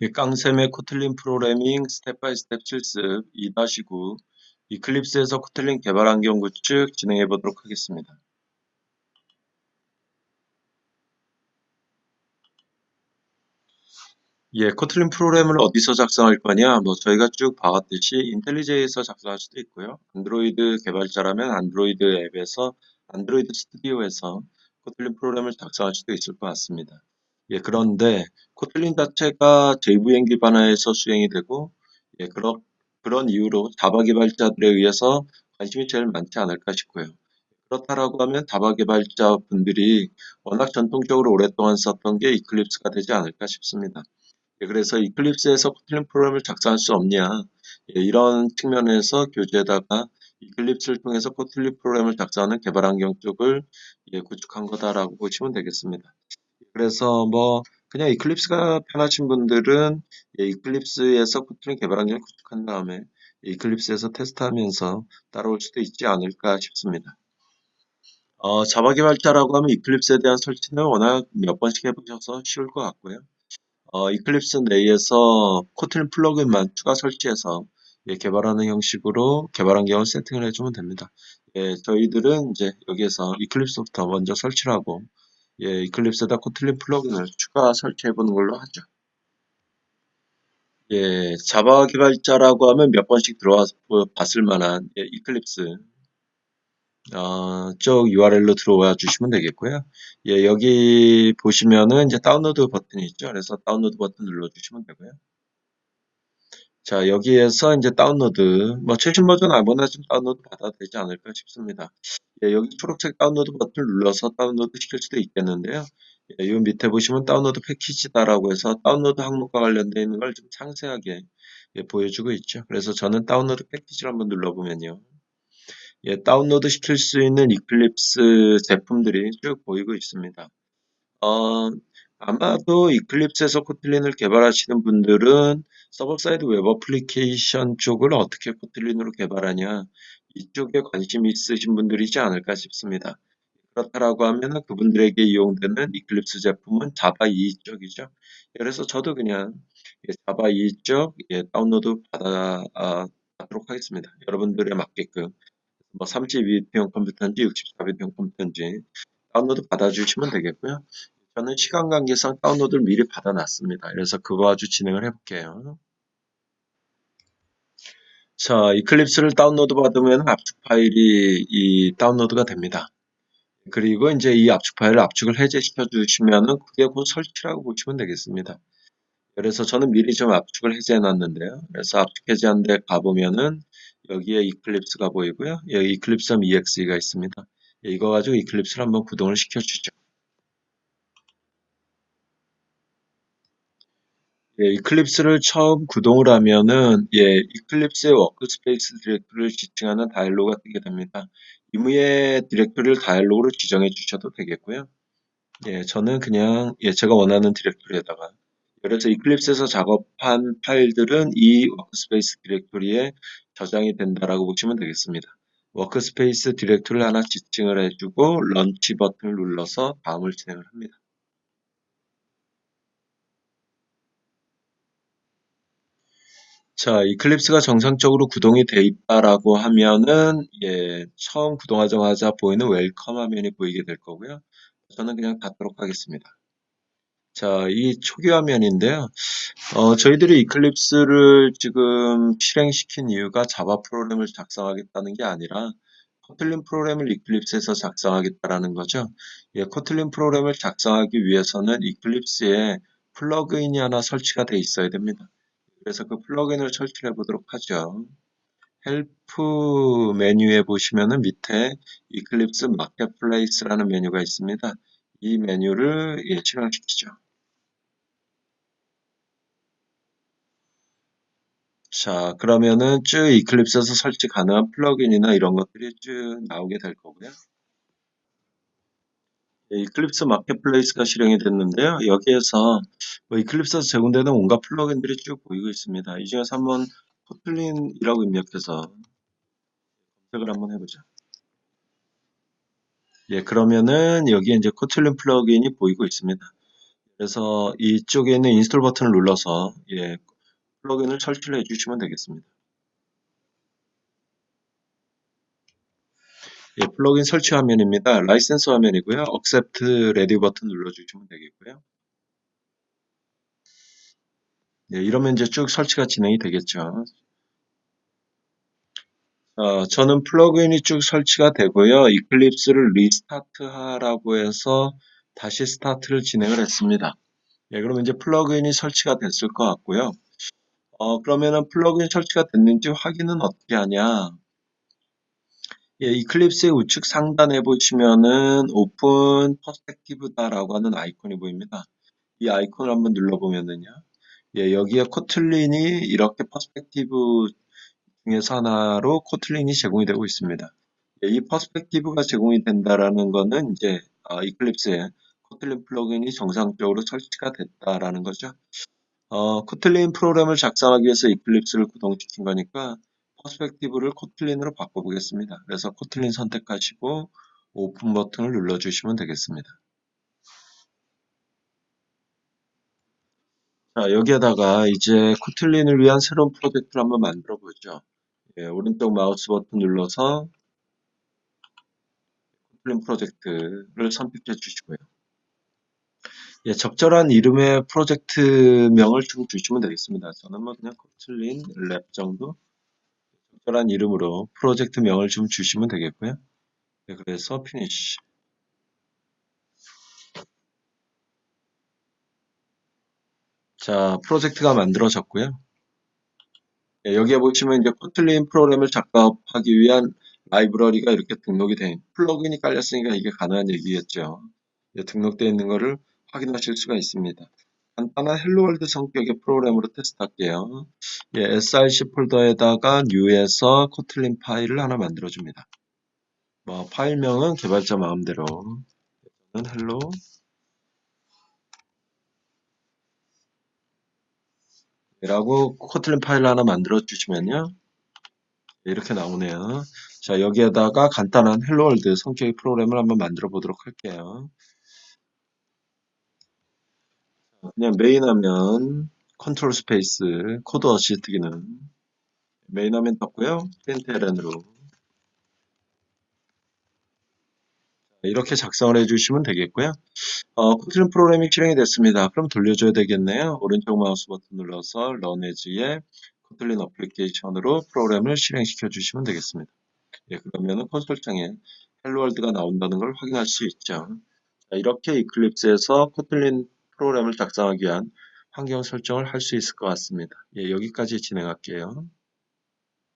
이 깡쌤의 코틀린 프로그래밍 스텝 바이 스텝 실습 2-9 이클립스에서 코틀린 개발 환경 구축 진행해 보도록 하겠습니다. 예, 코틀린 프로그램을 어디서 작성할 거냐? 뭐 저희가 쭉 봐왔듯이 인텔리제이에서 작성할 수도 있고요. 안드로이드 개발자라면 안드로이드 앱에서 안드로이드 스튜디오에서 코틀린 프로그램을 작성할 수도 있을 것 같습니다. 예, 그런데 코틀린 자체가 JVM 기반화에서 수행이 되고 예, 그런 그런 이유로 자바 개발자들에 의해서 관심이 제일 많지 않을까 싶고요. 그렇다라고 하면 자바 개발자 분들이 워낙 전통적으로 오랫동안 썼던 게 이클립스가 되지 않을까 싶습니다. 예, 그래서 이클립스에서 코틀린 프로그램을 작성할 수 없냐 예, 이런 측면에서 교재에다가 이클립스를 통해서 코틀린 프로그램을 작성하는 개발 환경 쪽을 예, 구축한 거다라고 보시면 되겠습니다. 그래서 뭐 그냥 이클립스가 편하신 분들은 예, 이클립스에서 코틀린 개발 환경을 구축한 다음에 이클립스에서 테스트하면서 따라올 수도 있지 않을까 싶습니다. 어, 자바 개발자라고 하면 이클립스에 대한 설치는 워낙 몇 번씩 해보셔서 쉬울 것 같고요. 어, 이클립스 내에서 코틀린 플러그인만 추가 설치해서 예, 개발하는 형식으로 개발 환경을 세팅을 해주면 됩니다. 예, 저희들은 이제 여기에서 이클립스부터 먼저 설치를 하고 예, 이클립스에다 코틀린 플러그인을 추가 설치해 보는 걸로 하죠. 예, 자바 개발자라고 하면 몇 번씩 들어와 봤을 만한 예, 이클립스 어, 쪽 URL로 들어와 주시면 되겠고요. 예, 여기 보시면은 이제 다운로드 버튼이 있죠. 그래서 다운로드 버튼 눌러 주시면 되고요. 자, 여기에서 이제 다운로드, 뭐 최신 버전 아무나 좀 다운로드 받아도 되지 않을까 싶습니다. 예, 여기 초록색 다운로드 버튼을 눌러서 다운로드 시킬 수도 있겠는데요. 예, 이 밑에 보시면 다운로드 패키지다라고 해서 다운로드 항목과 관련되어 있는 걸 좀 상세하게 예, 보여주고 있죠. 그래서 저는 다운로드 패키지를 한번 눌러보면요. 예, 다운로드 시킬 수 있는 이클립스 제품들이 쭉 보이고 있습니다. 어, 아마도 이클립스에서 코틀린을 개발하시는 분들은 서버 사이드 웹 어플리케이션 쪽을 어떻게 코틀린으로 개발하냐 이쪽에 관심이 있으신 분들이지 않을까 싶습니다. 그렇다라고 하면 그분들에게 이용되는 이클립스 제품은 자바 2 쪽이죠. 그래서 저도 그냥 자바 2쪽 다운로드 받아, 아, 하겠습니다. 여러분들에 맞게끔 뭐 32비트형 컴퓨터인지 64비트형 컴퓨터인지 다운로드 받아주시면 되겠고요. 저는 시간 관계상 다운로드를 미리 받아놨습니다. 그래서 그거 아주 진행을 해볼게요. 자, 이클립스를 다운로드 받으면 압축 파일이 이 다운로드가 됩니다. 그리고 이제 이 압축 파일을 압축을 해제시켜 주시면은 그게 곧 설치라고 보시면 되겠습니다. 그래서 저는 미리 좀 압축을 해제해 놨는데요. 그래서 압축 해제한 데 가보면은 여기에 이클립스가 보이고요. 여기 이클립스.exe가 있습니다. 이거 가지고 이클립스를 한번 구동을 시켜주죠. 예, 이클립스를 처음 구동을 하면은 예, 이클립스의 워크스페이스 디렉토리를 지칭하는 다이로그가 뜨게 됩니다. 이무의 디렉토리를 다이로그로 지정해 주셔도 되겠고요. 예, 저는 그냥 예, 제가 원하는 디렉토리에다가 그래서 이클립스에서 작업한 파일들은 이 워크스페이스 디렉토리에 저장이 된다라고 보시면 되겠습니다. 워크스페이스 디렉토리를 하나 지칭을 해주고 런치 버튼을 눌러서 다음을 진행을 합니다. 자, 이클립스가 정상적으로 구동이 돼 있다라고 하면은 예, 처음 구동하자마자 보이는 웰컴 화면이 보이게 될 거고요. 저는 그냥 닫도록 하겠습니다. 자, 이 초기 화면인데요. 어, 저희들이 이클립스를 지금 실행시킨 이유가 자바 프로그램을 작성하겠다는 게 아니라 코틀린 프로그램을 이클립스에서 작성하겠다라는 거죠. 예, 코틀린 프로그램을 작성하기 위해서는 이클립스에 플러그인이 하나 설치가 돼 있어야 됩니다. 그래서 그 플러그인을 설치해 보도록 하죠. 헬프 메뉴에 보시면은 밑에 이클립스 마켓플레이스라는 메뉴가 있습니다. 이 메뉴를 예, 실행시키죠. 자, 그러면은 쭉 이클립스에서 설치 가능한 플러그인이나 이런 것들이 쭉 나오게 될 거고요. 예, 이클립스 마켓플레이스가 실행이 됐는데요. 여기에서 뭐 이클립스에서 제공되는 온갖 플러그인들이 쭉 보이고 있습니다. 이 중에서 한번 코틀린이라고 입력해서 검색을 한번 해보죠. 예, 그러면은 여기에 이제 코틀린 플러그인이 보이고 있습니다. 그래서 이쪽에 있는 인스톨 버튼을 눌러서 예, 플러그인을 설치를 해주시면 되겠습니다. 예, 플러그인 설치 화면입니다. 라이센스 화면이고요. Accept Ready 버튼 눌러주시면 되겠고요. 예, 이러면 이제 쭉 설치가 진행이 되겠죠. 어, 저는 플러그인이 쭉 설치가 되고요. 이클립스를 리스타트 하라고 해서 다시 스타트를 진행을 했습니다. 예, 그러면 이제 플러그인이 설치가 됐을 것 같고요. 어, 그러면은 플러그인 설치가 됐는지 확인은 어떻게 하냐? 예, 이클립스의 우측 상단에 보시면은 오픈 퍼스펙티브다라고 하는 아이콘이 보입니다. 이 아이콘을 한번 눌러보면은요. 예, 여기에 코틀린이 이렇게 퍼스펙티브 중에서 하나로 코틀린이 제공이 되고 있습니다. 예, 이 퍼스펙티브가 제공이 된다라는 거는 이제 어, 이클립스에 코틀린 플러그인이 정상적으로 설치가 됐다라는 거죠. 어, 코틀린 프로그램을 작성하기 위해서 이클립스를 구동시킨 거니까 퍼스펙티브를 코틀린으로 바꿔보겠습니다. 그래서 코틀린 선택하시고 오픈 버튼을 눌러주시면 되겠습니다. 자, 여기에다가 이제 코틀린을 위한 새로운 프로젝트를 한번 만들어 보죠. 예, 오른쪽 마우스 버튼 눌러서 코틀린 프로젝트를 선택해 주시고요. 예, 적절한 이름의 프로젝트명을 좀 주시면 되겠습니다. 저는 뭐 그냥 코틀린 랩 정도 적절한 이름으로 프로젝트명을 좀 주시면 되겠고요. 네, 그래서 피니쉬 자, 프로젝트가 만들어졌고요. 예, 여기에 보시면 이제 코틀린 프로그램을 작업하기 위한 라이브러리가 이렇게 등록이 된 플러그인이 깔렸으니까 이게 가능한 얘기겠죠. 예, 등록되어 있는 것을 확인하실 수가 있습니다. 간단한 헬로월드 성격의 프로그램으로 테스트할게요. 예, src 폴더에다가 new에서 코틀린 파일을 하나 만들어줍니다. 뭐 파일명은 개발자 마음대로 저는 헬로 라고 코틀린 파일 하나 만들어 주시면요. 이렇게 나오네요. 자, 여기에다가 간단한 헬로월드 성격의 프로그램을 한번 만들어 보도록 할게요. 그냥 메인 화면 컨트롤 스페이스 코드 어시스트 기능 메인 화면 떴고요. 프린트 ln으로 이렇게 작성을 해주시면 되겠고요. 어, 코틀린 프로그램이 실행이 됐습니다. 그럼 돌려줘야 되겠네요. 오른쪽 마우스 버튼 눌러서 as의 코틀린 어플리케이션으로 프로그램을 실행시켜 주시면 되겠습니다. 예, 그러면 콘솔창에 헬로월드가 나온다는 걸 확인할 수 있죠. 자, 이렇게 이클립스에서 코틀린 프로그램을 작성하기 위한 환경 설정을 할 수 있을 것 같습니다. 예, 여기까지 진행할게요.